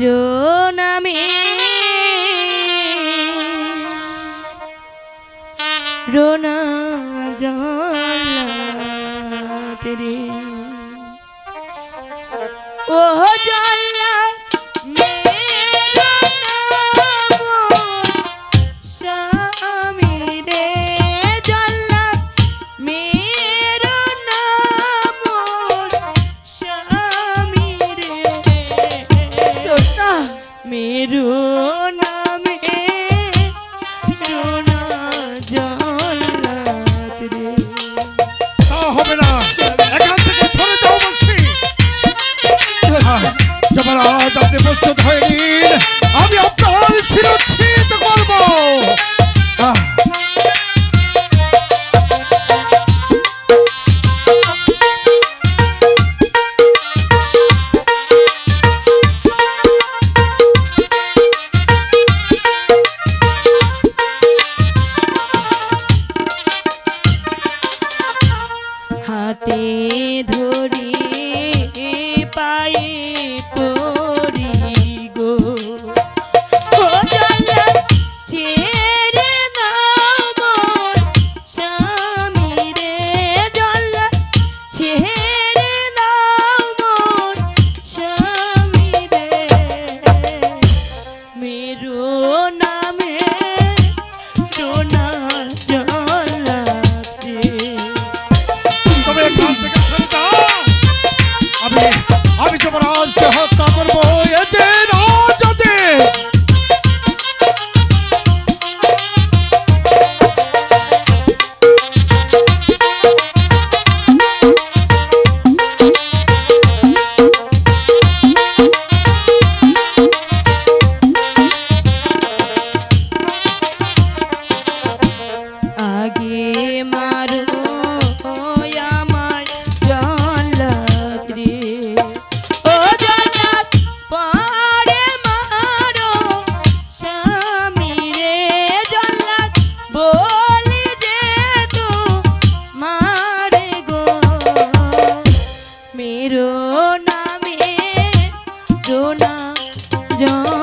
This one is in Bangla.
মেরো নামে। রোনা জল্লা রে ও জল্লা রূপ ধরি পাই আমি তোমার আজকে হত্যা করব। এতে না যা